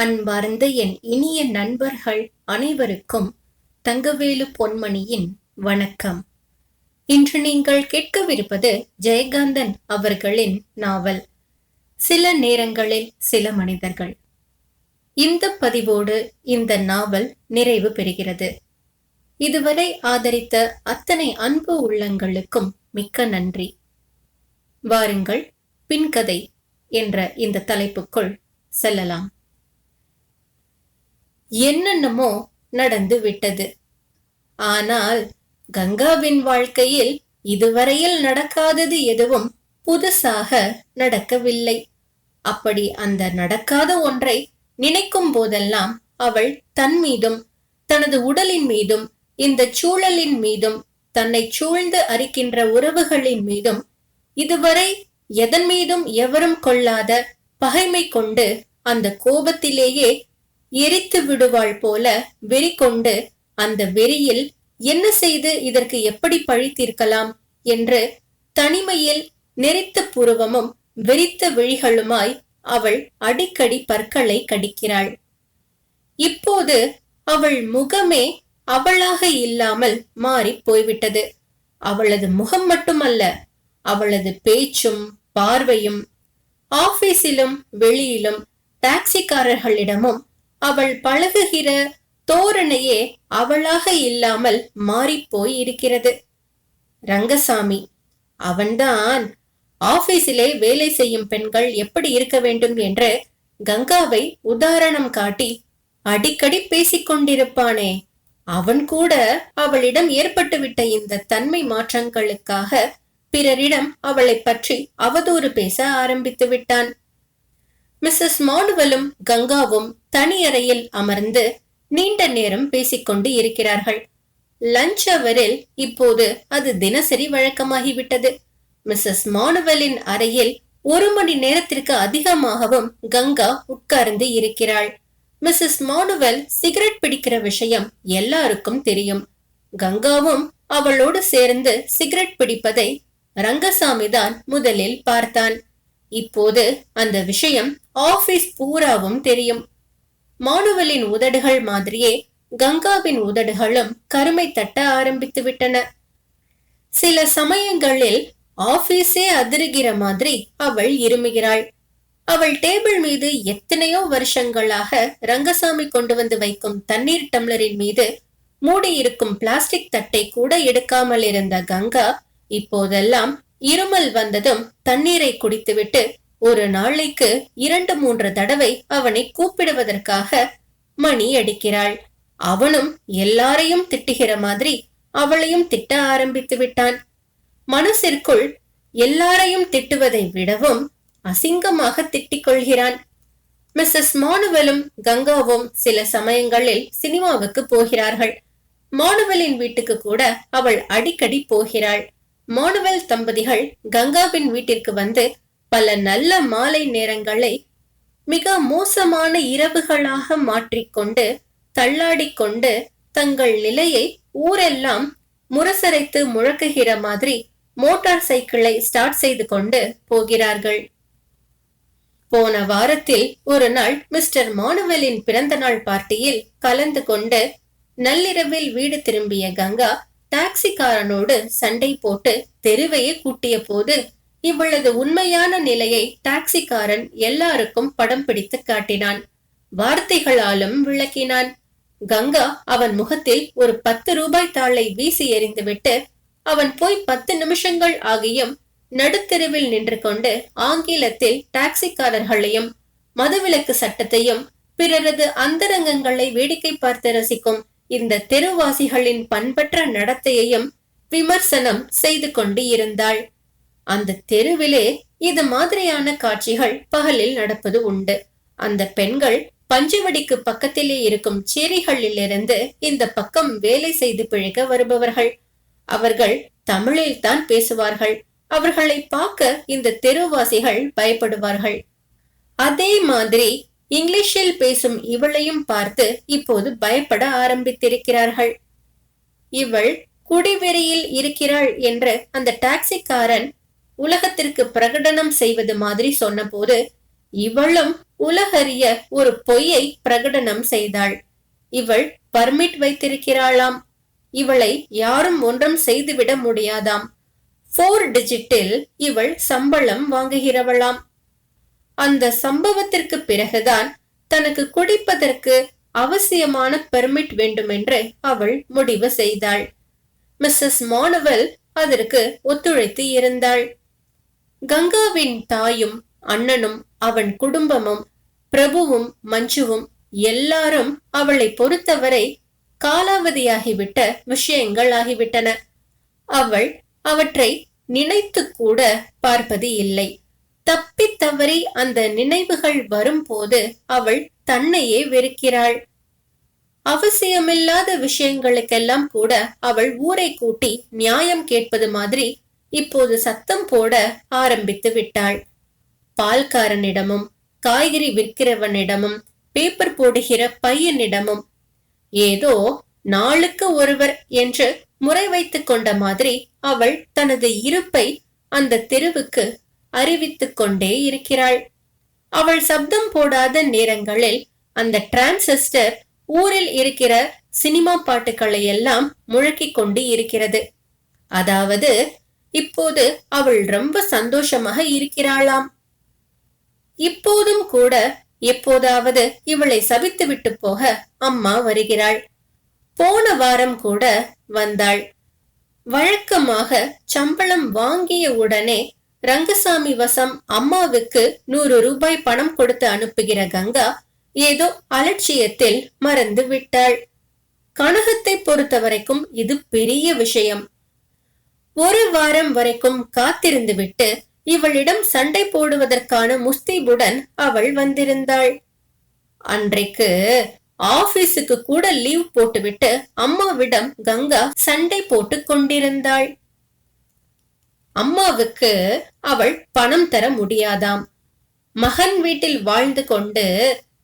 அன்பார்ந்த என் இனிய நண்பர்கள் அனைவருக்கும் தங்கவேலு பொன்மணியின் வணக்கம். இன்று நீங்கள் கேட்கவிருப்பது ஜெயகாந்தன் அவர்களின் நாவல் சில நேரங்களில் சில மனிதர்கள். இந்த பதிவோடு இந்த நாவல் நிறைவு பெறுகிறது. இதுவரை ஆதரித்த அத்தனை அன்பு உள்ளங்களுக்கும் மிக்க நன்றி. வாருங்கள் பின்கதை என்ற இந்த தலைப்புக்குள் செல்லலாம். என்னென்னமோ நடந்து விட்டது. ஆனால் கங்காவின் வாழ்க்கையில் இதுவரையில் நடக்காதது எதுவும் புதுசாக நடக்கவில்லை. அப்படி அந்த நடக்காத ஒன்றை நினைக்கும் போதெல்லாம் அவள் தன் மீதும் தனது உடலின் மீதும் இந்த சூழலின் மீதும் தன்னை சூழ்ந்து அரிக்கின்ற உறவுகளின் மீதும் இதுவரை எதன் மீதும் எவரும் கொள்ளாத பகைமை கொண்டு அந்த கோபத்திலேயே எரித்து விடுவாள் போல வெறி கொண்டு அந்த வெறியில் என்ன செய்து இதற்கு எப்படி பழி தீர்க்கலாம் என்று தனிமையில் நெறித்த புருவமும் வெறித்த விழிகளுமாய் அவள் அடிக்கடி பற்களை கடிக்கிறாள். இப்போது அவள் முகமே அவளாக இல்லாமல் மாறி போய்விட்டது. அவளது முகம் மட்டுமல்ல அவளது பேச்சும் பார்வையும் ஆபீஸிலும் வெளியிலும் டாக்ஸிக்காரர்களிடமும் அவள் பழகுகிற தோரணையே அவளாக இல்லாமல் மாறிப்போய் இருக்கிறது. ரங்கசாமி அவன்தான் ஆபீஸிலே வேலை செய்யும் பெண்கள் எப்படி இருக்க வேண்டும் என்று கங்காவை உதாரணம் காட்டி அடிக்கடி பேசிக்கொண்டிருப்பானே அவன் கூட அவளிடம் ஏற்பட்டுவிட்ட இந்த தன்மை மாற்றங்களுக்காக பிறரிடம் அவளை பற்றி அவதூறு பேச ஆரம்பித்து விட்டான். மிஸ்ஸஸ் மானுவலும் கங்காவும் தனி அறையில் அமர்ந்து நீண்ட நேரம் பேசிக்கொண்டு இருக்கிறார்கள். லஞ்ச் அவரில் இப்போது அது தினசரி வழக்கமாகிவிட்டது. மிஸ்ஸஸ் மானுவலின் அறையில் ஒரு மணி நேரத்திற்கு அதிகமாகவும் கங்கா உட்கார்ந்து இருக்கிறாள். மிஸ்ஸஸ் மானுவல் சிகரெட் பிடிக்கிற விஷயம் எல்லாருக்கும் தெரியும். கங்காவும் அவளோடு சேர்ந்து சிகரெட் பிடிப்பதை ரங்கசாமி தான் முதலில் பார்த்தான். இப்போது அந்த விஷயம் ஆபீஸ் பூராவும் தெரியும். மானுவலின் உதடுகள் மாதிரியே கங்காவின் உதடுகளும் கருமை தட்ட ஆரம்பித்து விட்டன. சில சமயங்களில் ஆபீஸே அதிருகிற மாதிரி அவள் இருமுகிறாள். அவள் டேபிள் மீது எத்தனையோ வருஷங்களாக ரங்கசாமி கொண்டு வந்து வைக்கும் தண்ணீர் டம்ளரின் மீது மூடியிருக்கும் பிளாஸ்டிக் தட்டை கூட எடுக்காமல் இருந்த கங்கா இப்போதெல்லாம் இருமல் வந்ததும் தண்ணீரை குடித்துவிட்டு ஒரு நாளைக்கு இரண்டு மூன்று தடவை அவனை கூப்பிடுவதற்காக மணி அடிக்கிறாள். அவனும் எல்லாரையும் திட்டுகிற மாதிரி அவளையும் திட்ட ஆரம்பித்து விட்டான். மனசிற்குள் எல்லாரையும் திட்டுவதை விடவும் அசிங்கமாக திட்டிக் கொள்கிறான். மிஸ்ஸஸ் மானுவலும் கங்காவும் சில சமயங்களில் சினிமாவுக்கு போகிறார்கள். மானுவலின் வீட்டுக்கு கூட அவள் அடிக்கடி போகிறாள். மானுவல் தம்பதிகள் கங்காவின் வீட்டிற்கு வந்து பல நல்ல மாலை நேரங்களை மிக மோசமான இரவுகளாக மாற்றிக்கொண்டு தள்ளாடிக்கொண்டு தங்கள் நிலையை ஊரெல்லாம் முரசரைத்து முழக்குகிற மாதிரி மோட்டார் சைக்கிளை ஸ்டார்ட் செய்து கொண்டு போகிறார்கள். போன வாரத்தில் ஒரு நாள் மிஸ்டர் மானுவலின் பிறந்த நாள் பார்ட்டியில் கலந்து கொண்டு நள்ளிரவில் வீடு திரும்பிய கங்கா டாக்ஸிக்காரனோடு சண்டை போட்டு தெருவையே கூட்டிய போது இவளது உண்மையான நிலையை டாக்ஸிக்காரன் எல்லாருக்கும் படம் பிடித்து காட்டினான். வார்த்தைகளாலும் விளக்கினான். கங்கா அவன் முகத்தில் ஒரு பத்து ரூபாய் தாளை வீசி எறிந்துவிட்டு அவன் போய் பத்து நிமிஷங்கள் ஆகியும் நடுத்தெருவில் நின்று கொண்டு ஆங்கிலத்தில் டாக்ஸிக்காரர்களையும் மதுவிலக்கு சட்டத்தையும் பிறரது அந்தரங்கங்களை வேடிக்கை பார்த்து ரசிக்கும் இந்த தெருவாசிகளின் பண்பற்ற நடத்தையையும் விமர்சனம் செய்து கொண்டு இருந்தாள். அந்த தெருவிலே இது மாதிரியான காட்சிகள் பகலில் நடப்பது உண்டு. அந்த பெண்கள் பஞ்சுவடிக்கு பக்கத்திலே இருக்கும் சேரிகளிலிருந்து இந்த பக்கம் வேலை செய்து பிழைக்க வருபவர்கள். அவர்கள் தமிழில் தான் பேசுவார்கள். அவர்களை பார்க்க இந்த தெருவாசிகள் பயப்படுவார்கள். அதே மாதிரி இங்கிலீஷில் பேசும் இவளையும் பார்த்து இப்போது பயப்பட ஆரம்பித்திருக்கிறார்கள். இவள் குடிவெறியில் இருக்கிறாள் என்று அந்த டாக்ஸிக்காரன் உலகத்திற்கு பிரகடனம் செய்வது மாதிரி சொன்னபோது இவளும் உலகறிய ஒரு பொய்யை பிரகடனம் செய்தாள். இவள் பர்மிட் வைத்திருக்கிறாளாம். இவளை யாரும் ஒன்றும் செய்துவிட முடியாதாம். போர் டிஜிட்டில் இவள் சம்பளம் வாங்குகிறவளாம். அந்த சம்பவத்திற்கு பிறகுதான் தனக்கு குடிப்பதற்கு அவசியமான பெர்மிட் வேண்டுமென்று அவள் முடிவு செய்தாள். மிஸ்ஸஸ் மானுவல் அதற்கு ஒத்துழைத்து இருந்தாள். கங்காவின் தாயும் அண்ணனும் அவன் குடும்பமும் பிரபுவும் மஞ்சுவும் எல்லாரும் அவளை பொறுத்தவரை காலாவதியாகிவிட்ட விஷயங்கள் ஆகிவிட்டன. அவள் அவற்றை நினைத்து கூட பார்ப்பது இல்லை. தப்பி தவறி அந்த நினைவுகள் வரும்போது அவள் தன்னையே வெறுக்கிறாள். அவசியமில்லாத விஷயங்களுக்கெல்லாம் கூட அவள் ஊரை கூட்டி நியாயம் கேட்பது மாதிரி இப்போது சத்தம் போட ஆரம்பித்து விட்டாள். பால்காரனிடமும் காய்கறி விற்கிறவனிடமும் பேப்பர் போடுகிற பையனிடமும் ஏதோ நாளுக்கு ஒருவர் என்று முறை வைத்துக் கொண்ட மாதிரி அவள் தனது இருப்பை அந்த தெருவுக்கு அறிவித்துக் கொண்டே இருக்கிறாள். அவள் சப்தம் போடாத நேரங்களில் அந்த டிரான்சிஸ்டர் ஊரில் இருக்கிற சினிமா பாட்டுகளை எல்லாம் முழக்கிக் கொண்டு இருக்கிறது. அதாவது இப்போது அவள் ரொம்ப சந்தோஷமாக இருக்கிறாளாம். இப்போதும் கூட எப்போதாவது இவளை சபித்து விட்டு போக அம்மா வருகிறாள். போன வாரம் கூட வந்தாள். வழக்கமாக சம்பளம் வாங்கிய உடனே ரங்கசாமி வசம் அம்மாவுக்கு நூறு ரூபாய் பணம் கொடுத்து அனுப்புகிற கங்கா ஏதோ அலட்சியத்தில் மறந்து விட்டாள். கனகத்தை பொறுத்த வரைக்கும் இது பெரிய விஷயம். ஒரு வாரம் வரைக்கும் காத்திருந்து விட்டு இவளிடம் சண்டை போடுவதற்கான முஸ்தீபுடன் அவள் வந்திருந்தாள். அன்றைக்கு ஆபீஸுக்கு கூட லீவ் போட்டுவிட்டு அம்மாவிடம் கங்கா சண்டை போட்டு கொண்டிருந்தாள். அம்மாவுக்கு அவள் பணம் தர முடியாதாம். மகன் வீட்டில் வாழ்ந்து கொண்டு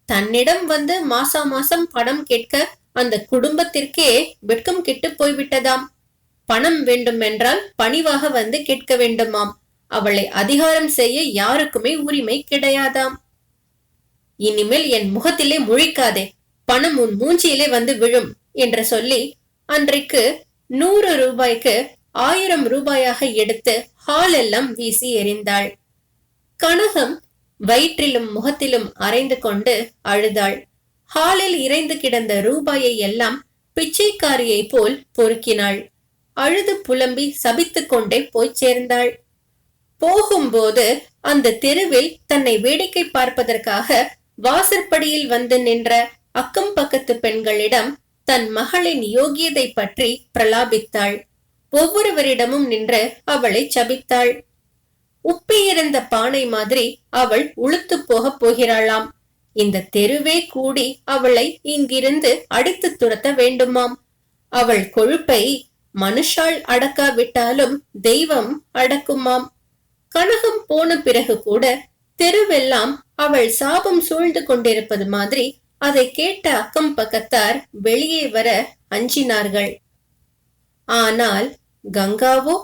தன்னிடம் வந்து மாசா மாசம் பணம் கேட்க அந்த குடும்பத்திற்கே வெட்கம் கெட்டு போய்விட்டதாம். பணம் வேண்டுமென்றால் பணிவாக வந்து கேட்க வேண்டுமாம். அவளை அதிகாரம் செய்ய யாருக்குமே உரிமை கிடையாதாம். இனிமேல் என் முகத்திலே முழிக்காதே பணம் உன் மூஞ்சியிலே வந்து விழும் என்று சொல்லி அன்றைக்கு நூறு ரூபாய்க்கு ஆயிரம் ரூபாயாக எடுத்து ஹால் எல்லாம் வீசி எறிந்தாள். கனகம் வயிற்றிலும் முகத்திலும் அரைந்து கொண்டு அழுதாள். ஹாலில் இறைந்து கிடந்த ரூபாயை எல்லாம் பிச்சைக்காரியை போல் பொறுக்கினாள். அழுது புலம்பி சபித்துக்கொண்டே போய் சேர்ந்தாள். போகும்போது அந்த தெருவில் தன்னை வேடிக்கை பார்ப்பதற்காக வாசற்படியில் வந்து நின்ற அக்கம் பக்கத்து பெண்களிடம் தன் மகளின் யோகியதை பற்றி பிரலாபித்தாள். ஒவ்வொருவரிடமும் நின்று அவளை சபித்தாள். உப்பியிருந்த பானை மாதிரி அவள் உளுத்து போகப் போகிறாளாம். இந்த தெருவே கூடி அவளை இங்கிருந்து அடித்து துரத்த வேண்டுமாம். அவள் கொழுப்பை மனுஷால் அடக்காவிட்டாலும் தெய்வம் அடக்குமாம். கனகம் போன பிறகு கூட தெருவெல்லாம் அவள் சாபம் சூழ்ந்து கொண்டிருப்பது மாதிரி அதை கேட்ட அக்கம் பக்கத்தார் வெளியே வர அஞ்சினார்கள். ஆனால் கங்காவோ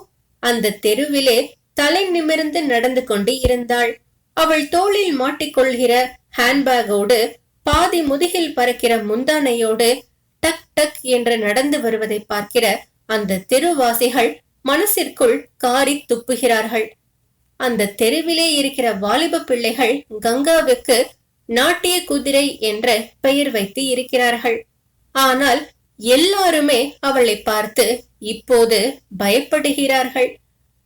அந்த தெருவிலே தலை நிமிர்ந்து நடந்து கொண்டு இருந்தாள். அவள் தோளில் மாட்டிக்கொள்கிற ஹேண்ட்பேக்கோடு பாதி முதுகில் பறக்கிற முந்தானையோடு டக் டக் என்று நடந்து வருவதை பார்க்கிற அந்த தெருவாசிகள் மனசிற்குள் காரி துப்புகிறார்கள். அந்த தெருவிலே இருக்கிற வாலிப பிள்ளைகள் கங்காவுக்கு நாட்டிய குதிரை என்ற பெயர் வைத்து இருக்கிறார்கள். ஆனால் எல்லாருமே அவளை பார்த்து இப்போது பயப்படுகிறார்கள்.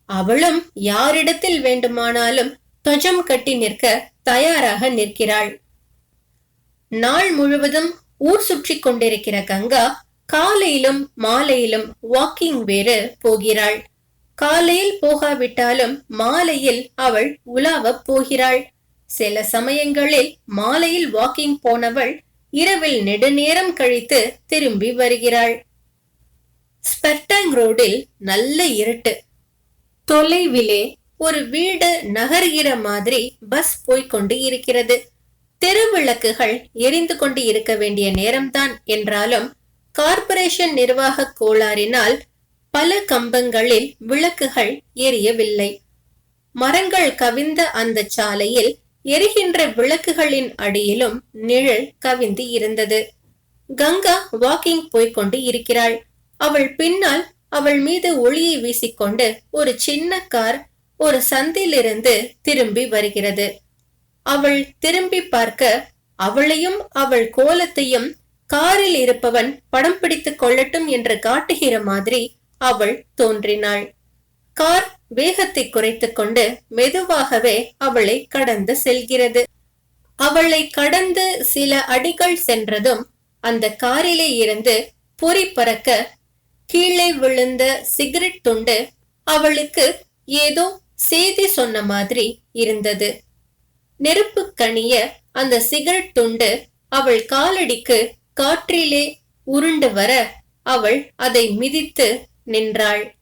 அவளும் யாரிடத்தில் வேண்டுமானாலும் துவஜம் கட்டி நிற்க தயாராக நிற்கிறாள். நாள் முழுவதும் ஊர் சுற்றி கொண்டிருக்கிற கங்கா காலையிலும் மாலையிலும் வாக்கிங் வேறு போகிறாள். காலையில் போகாவிட்டாலும் மாலையில் அவள் உலாவப் போகிறாள். சில சமயங்களில் மாலையில் வாக்கிங் போனவள் இரவில் நெடுநேரம் கழித்து திரும்பி வருகிறாள். ஸ்பெர்டாங் ரோடில் நல்ல இருட்டு. தொலைவிலே ஒரு வீடு நகர்கிற மாதிரி பஸ் போய்கொண்டு இருக்கிறது. தெருவிளக்குகள் எரிந்து கொண்டு இருக்க வேண்டிய நேரம்தான் என்றாலும் கார்ப்பரேஷன் நிர்வாக கோளாறினால் பல கம்பங்களில் விளக்குகள் எரியவில்லை. மரங்கள் கவிந்த அந்த சாலையில் எரிகின்ற விளக்குகளின் அடியிலும் நிழல் கவிந்து இருந்தது. கங்கா வாக்கிங் போய்கொண்டு இருக்கிறாள். அவள் பின்னால் அவள் மீது ஒளியை வீசிக்கொண்டு ஒரு சின்ன கார் ஒரு சந்திலிருந்து திரும்பி வருகிறது. அவள் திரும்பி பார்க்க அவளையும் அவள் கோலத்தையும் காரில் இருப்பவன் படம் பிடித்துக் கொள்ளட்டும் என்று காட்டுகிற மாதிரி அவள் தோன்றினாள். கார் வேகத்தை குறைத்துக் கொண்டு மெதுவாகவே அவளை கடந்து செல்கிறது. அவளை கடந்து சில அடிகள் சென்றதும் அந்த காரிலே இருந்து பொறி பறக்க கீழே விழுந்த சிகரெட் துண்டு அவளுக்கு ஏதோ செய்தி சொன்ன மாதிரி இருந்தது. நெருப்பு கனிய அந்த சிகரெட் துண்டு அவள் காலடிக்கு காற்றிலே உருண்டு வர அவள் அதை மிதித்து நின்றாள்.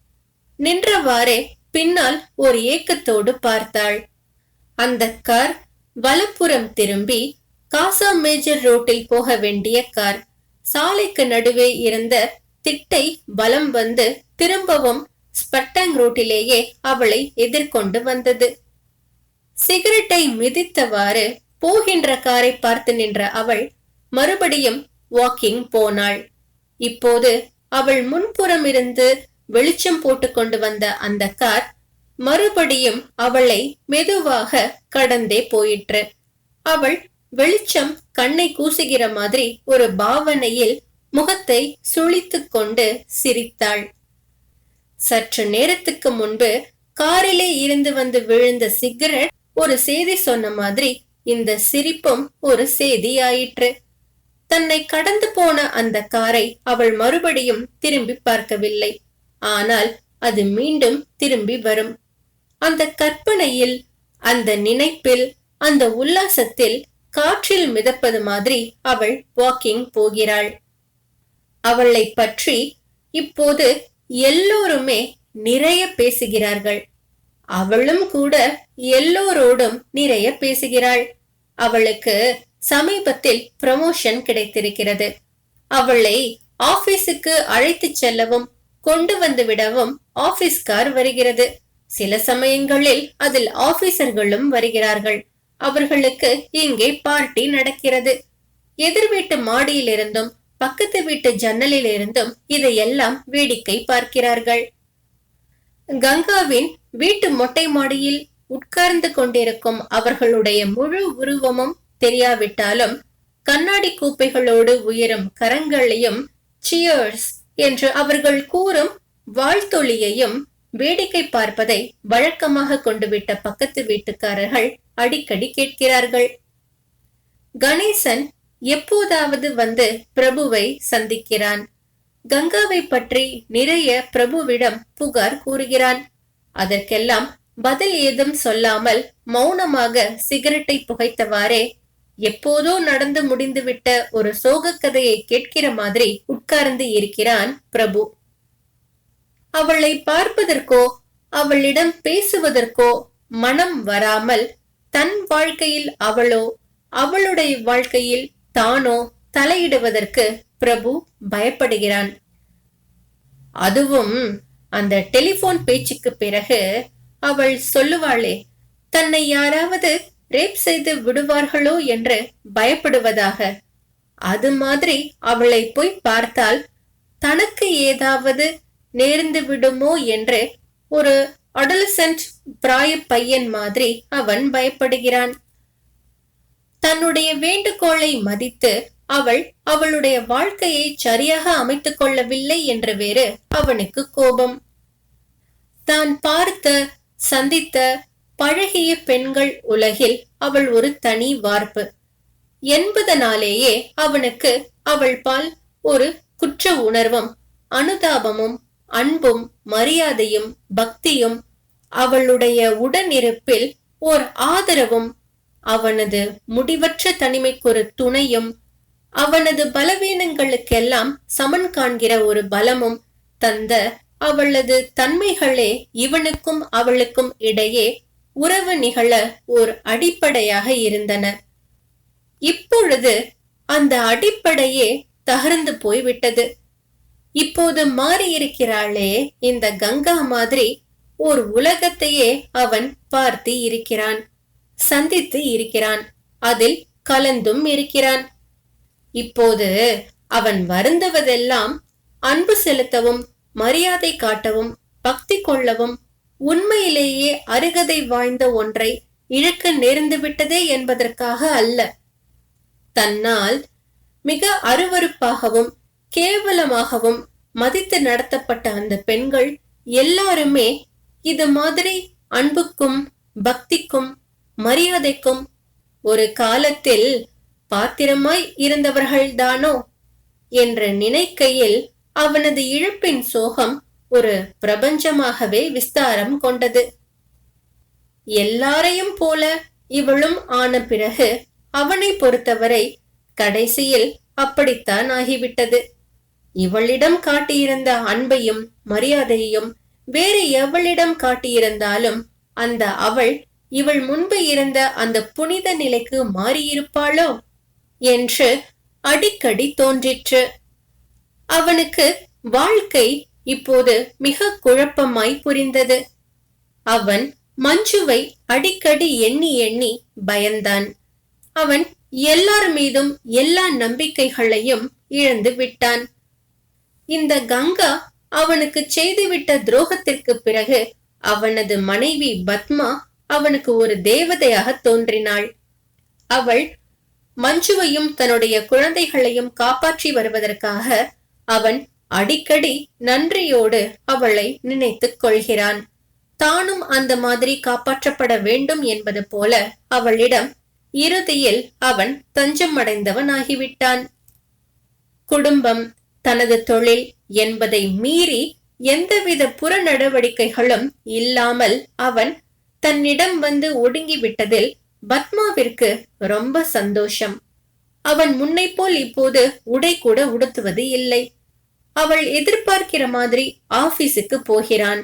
நின்றவாறே பின்னால் ஒரு ஏக்கத்தோடு பார்த்தாள். அந்த கார் வலப்புறம் திரும்பி காசா மேஜர் ரோட்டில் போக வேண்டிய கார். சாலைக்கு நடுவே இருந்த திட்டை பலம் வந்து திரும்பவும் ஸ்பட்டாங் ரோட்டிலேயே அவளை எதிர்கொண்டு வந்தது. சிகரெட்டை மிதித்தவாறு போகின்ற காரை பார்த்து நின்ற அவள் மறுபடியும் வாக்கிங் போனாள். இப்போது அவள் முன்புறம் இருந்து வெளிச்சம் போட்டு கொண்டு வந்த அந்த கார் மறுபடியும் அவளை மெதுவாக கடந்தே போயிற்று. அவள் வெளிச்சம் கண்ணை கூசுகிற மாதிரி ஒரு பாவனையில் முகத்தை சுழித்து கொண்டு சிரித்தாள். சற்று நேரத்துக்கு முன்பு காரிலே இருந்து வந்து விழுந்த சிகரெட் ஒரு செய்தி சொன்ன மாதிரி இந்த சிரிப்பும் ஒரு செய்தி ஆயிற்று. தன்னை கடந்து போன அந்த காரை அவள் மறுபடியும் திரும்பி பார்க்கவில்லை. ஆனால் அது மீண்டும் திரும்பி வரும். அந்த கற்பனையில் அந்த நினைப்பில் அந்த உல்லாசத்தில் காற்றில் மிதப்பது மாதிரி அவள் வாக்கிங் போகிறாள். அவளை பற்றி இப்போது எல்லோருமே நிறைய பேசுகிறார்கள். அவளும் கூட எல்லோரோடும் நிறைய பேசுகிறாள். அவளுக்கு சமீபத்தில் ப்ரமோஷன் கிடைத்திருக்கிறது. அவளை ஆபீஸுக்கு அழைத்து செல்லவும் கொண்டு வந்து விடவும் ஆபீஸ் கார் வருகிறது. சில சமயங்களில் அதில் ஆபீசர்களும் வருகிறார்கள். அவர்களுக்கு இங்கே பார்ட்டி நடக்கிறது. எதிர் வீட்டு மாடியிலிருந்தும் பக்கத்து வீட்டு ஜன்னலில் இருந்தும் இதையெல்லாம் வேடிக்கை பார்க்கிறார்கள். கங்காவின் வீட்டு மொட்டை மாடியில் உட்கார்ந்து கொண்டிருக்கும் அவர்களுடைய முழு உருவமும் தெரியாவிட்டாலும் கண்ணாடி கூப்பைகளோடு உயரும் கரங்களையும் சியர்ஸ் என்று அவர்கள் கூறும் வாழ்த்தொழியையும் வேடிக்கை பார்ப்பதை வழக்கமாக கொண்டுவிட்ட பக்கத்து வீட்டுக்காரர்கள் அடிக்கடி கேட்கிறார்கள். கணேசன் எப்போதாவது வந்து பிரபுவை சந்திக்கிறான். கங்காவை பற்றி நிறைய பிரபுவிடம் புகார் கூறுகிறான். அதற்கெல்லாம் பதில் ஏதும் சொல்லாமல் மௌனமாக சிகரெட்டை புகைத்தவாறே எப்போதோ நடந்து முடிந்துவிட்ட ஒரு சோக கதையை கேட்கிற மாதிரி உட்கார்ந்து இருக்கிறான் பிரபு. அவளை பார்ப்பதற்கோ அவளிடம் பேசுவதற்கோ மனம் வராமல் தன் வாழ்க்கையில் அவளோ அவளுடைய வாழ்க்கையில் தானோ தலையிடுவதற்கு பிரபு பயப்படுகிறான். அதுவும் அந்த டெலிபோன் பேச்சுக்கு பிறகு அவள் சொல்லுவாளே தன்னை யாராவது ரேப் செய்து விடுவார்களோ என்று பயப்படுவதாக. அது மாதிரி அவளை போய் பார்த்தால் தனக்கு ஏதாவது நேர்ந்து விடுமோ என்று ஒரு அடலசன்ட் பிராய பையன் மாதிரி அவன் பயப்படுகிறான். தன்னுடைய வேண்டுகோளை மதித்து அவள் அவளுடைய வாழ்க்கையை சரியாக அமைத்துக் கொள்ளவில்லை என்று வேறு அவனுக்கு கோபம். தான் பார்த்த சந்தித்த பழகிய பெண்கள் உலகில் அவள் ஒரு தனி வார்ப்பு. என்பதனாலேயே அவனுக்கு அவள் பால் ஒரு குற்ற உணர்வும் அனுதாபமும் அன்பும் மரியாதையும் பக்தியும் அவளுடைய உடனிருப்பில் ஓர் ஆதரவும் அவனது முடிவற்ற தனிமைக்கு ஒரு துணையும் அவனது பலவீனங்களுக்கெல்லாம் சமன் காண்கிற ஒரு பலமும் தந்த அவளது தன்மைகளே இவனுக்கும் அவளுக்கும் இடையே உறவு நிகழ ஓர் அடிப்படையாக இருந்தன. இப்பொழுது அந்த அடிப்படையே தகர்ந்து போய்விட்டது. இப்போது மாறியிருக்கிறாளே இந்த கங்கா மாதிரி ஓர் உலகத்தையே அவன் பார்த்து இருக்கிறான் சந்தித்து இருக்கிறான் அதில் கலந்தும் இருக்கிறான். இப்போது அவன் வருந்துவதெல்லாம் அன்பு செலுத்தவும் மரியாதை காட்டவும் பக்தி கொள்ளவும் உண்மையிலேயே அருகதை வாய்ந்த ஒன்றை இழக்க நேர்ந்து விட்டதே என்பதற்காக அல்ல. தன்னால் மிக அருவருப்பாகவும் கேவலமாகவும் மதித்து நடத்தப்பட்ட அந்த பெண்கள் எல்லாருமே இது மாதிரி அன்புக்கும் பக்திக்கும் மரியாதைக்கும் ஒரு காலத்தில் பாத்திரமாய் இருந்தவர்கள்தானோ? என்ற நினைக்கையில் அவனது இழப்பின் சோகம் ஒரு பிரபஞ்சமாகவே விஸ்தாரம் கொண்டது. எல்லாரையும் போல இவளும் ஆன பிறகு அவனை பொறுத்தவரை கடைசியில் அப்படித்தான் ஆகிவிட்டது. இவளிடம் காட்டியிருந்த அன்பையும் மரியாதையையும் வேறு எவளிடம் காட்டியிருந்தாலும் அந்த அவள் இவள் முன்பு இருந்த அந்த புனித நிலைக்கு மாறியிருப்பாளோ என்று அடிக்கடி தோன்றிற்று. அவனுக்கு வாழ்க்கை இப்போது மிக குழப்பமாய் புரிந்தது. அவன் மஞ்சுவை அடிக்கடி எண்ணி எண்ணி பயந்தான். அவன் எல்லார் மீதும் எல்லா நம்பிக்கைகளையும் இழந்து விட்டான். இந்த கங்கா அவனுக்கு செய்துவிட்ட துரோகத்திற்கு பிறகு அவனது மனைவி பத்மா அவனுக்கு ஒரு தேவதையாக தோன்றினாள். அவள் மஞ்சுவையும் தன்னுடைய குழந்தைகளையும் காப்பாற்றி வருவதற்காக அவன் அடிக்கடி நன்றியோடு அவளை நினைத்துக் கொள்கிறான். தானும் அந்த மாதிரி காப்பாற்றப்பட வேண்டும் என்பது போல அவளிடம் இறுதியில் அவன் தஞ்சம் அடைந்தவன் ஆகிவிட்டான் குடும்பம் தனது தொழில் என்பதை மீறி எந்தவித புற நடவடிக்கைகளும் இல்லாமல் அவன் தன்னிடம் வந்து ஒடுங்கி விட்டதில் பத்மாவிற்கு ரொம்ப சந்தோஷம். அவன் முன்னை போல் இப்போது உடை கூட உடுத்துவது இல்லை. அவள் எதிர்பார்க்கிற மாதிரி ஆபீஸுக்கு போகிறான்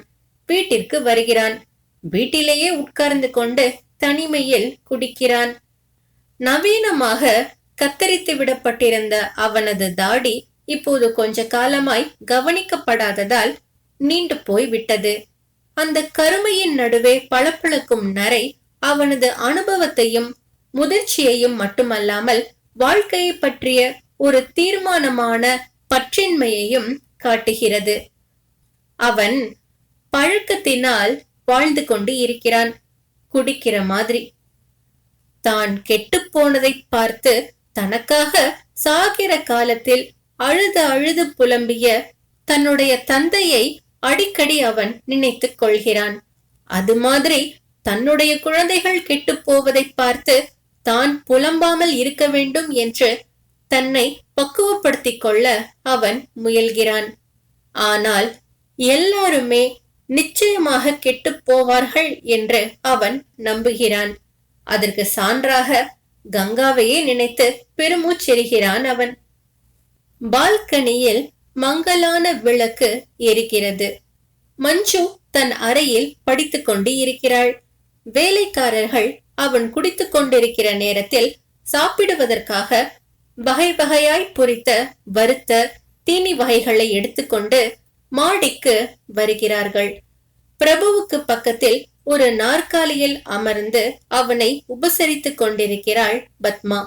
வீட்டிற்கு வருகிறான். வீட்டிலேயே உட்கார்ந்து கொண்டு தனிமையில் குடிக்கிறான். நவீனமாக கத்தரித்து விடப்பட்டிருந்த அவனது தாடி இப்போது கொஞ்ச காலமாய் கவனிக்கப்படாததால் நீண்டு போய் விட்டது அந்த கருமையின் நடுவே பளபளக்கும் நரை அவனது அனுபவத்தையும் முதிர்ச்சியையும் மட்டுமல்லாமல் வாழ்க்கையை பற்றிய ஒரு தீர்மானமான பற்றின்மையையும் காட்டுகிறது. அவன் பழக்கத்தினால் வாழ்ந்து கொண்டு இருக்கிறான். குடிக்கிற மாதிரி. தான் கெட்டுப் போனதை பார்த்து தனக்காக சாகிற காலத்தில் அழுது அழுது புலம்பிய தன்னுடைய தந்தையை அடிக்கடி அவன் நினைத்துக் கொள்கிறான். அது மாதிரி தன்னுடைய குழந்தைகள் கெட்டு போவதை பார்த்து தான் புலம்பாமல் இருக்க வேண்டும் என்று தன்னை பக்குவப்படுத்திக் கொள்ள அவன் முயல்கிறான். ஆனால் எல்லாருமே நிச்சயமாக கெட்டுப் போவார்கள் என்று அவன் நம்புகிறான். அதற்கு சான்றாக கங்காவையே நினைத்து பெருமூச்செறிகிறான் அவன். பால்கனியில் மங்கலான விளக்கு எரிக்கிறது மஞ்சு தன் அறையில் படித்துக் கொண்டு இருக்கிறாள். வேலைக்காரர்கள் அவன் குடித்துக் கொண்டிருக்கிற நேரத்தில் சாப்பிடுவதற்காக வகை வகையாய் பொறித்த வறுத்த தீனி வகைகளை எடுத்துக்கொண்டு மாடிக்கு வருகிறார்கள். பிரபுவுக்கு பக்கத்தில் ஒரு நாற்காலியில் அமர்ந்து அவனை உபசரித்துக் கொண்டிருக்கிறாள் பத்மா.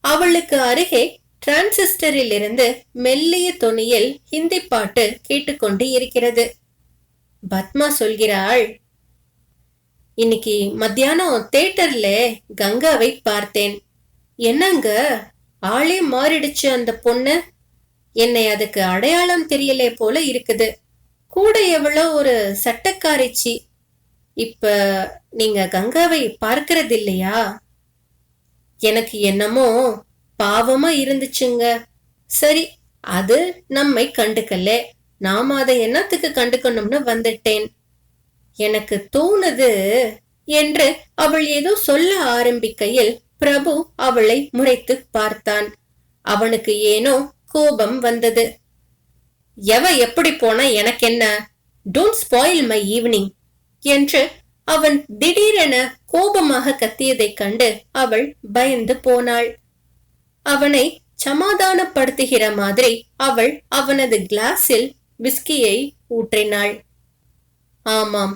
அவளுக்கு அருகே டிரான்சிஸ்டரில் இருந்து மெல்லிய தொனியில் ஹிந்தி பாட்டு கேட்டுக்கொண்டு இருக்கிறது. பத்மா சொல்கிறாள் இன்னைக்கு மத்தியானம் தேட்டர்ல கங்காவை பார்த்தேன். என்னங்க? ஆளே மாறிடுச்சு அந்த பொண்ணு. என்னை அதுக்கு அடையாளம் தெரியலே போல இருக்குது. கூட எவ்வளோ ஒரு சட்டக்காரிச்சி இப்ப நீங்க கங்காவை பார்க்கறது இல்லையா எனக்கு என்னமோ பாவமா இருந்துச்சுங்க. சரி அது நம்மை கண்டுக்கல. நாம அதை என்னத்துக்கு கண்டுக்கணும்னு வந்துட்டேன். எனக்கு தோணுது என்று அவள் ஏதோ சொல்ல ஆரம்பிக்கையில் பிரபு அவளை முறைத்து பார்த்தான். அவனுக்கு ஏனோ கோபம் வந்தது. எவ எப்படி போனா எனக்கு என்ன டோன்ட் ஸ்பாயில் மை ஈவினிங் என்று அவன் திடீரென கோபமாக கத்தியதைக் கண்டு அவள் பயந்து போனாள். அவனை சமாதானப்படுத்துகிற மாதிரி அவள் அவனது கிளாஸில் விஸ்கியை ஊற்றினாள். ஆமாம்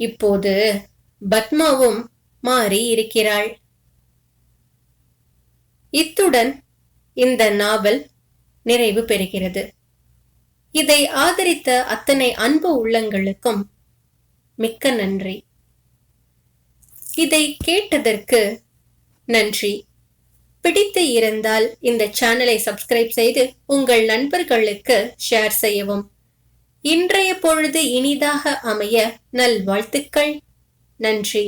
இப்போது பத்மாவும் மாறி இருக்கிறாள் இத்துடன் இந்த நாவல் நிறைவு பெறுகிறது. இதை ஆதரித்த அத்தனை அன்பு உள்ளங்களுக்கும் மிக்க நன்றி. இதை கேட்டதற்கு நன்றி. பிடித்து இருந்தால் இந்த சேனலை சப்ஸ்கிரைப் செய்து உங்கள் நண்பர்களுக்கு ஷேர் செய்யவும். இன்றைய பொழுது இனிதாக அமைய நல்வாழ்த்துக்கள். நன்றி.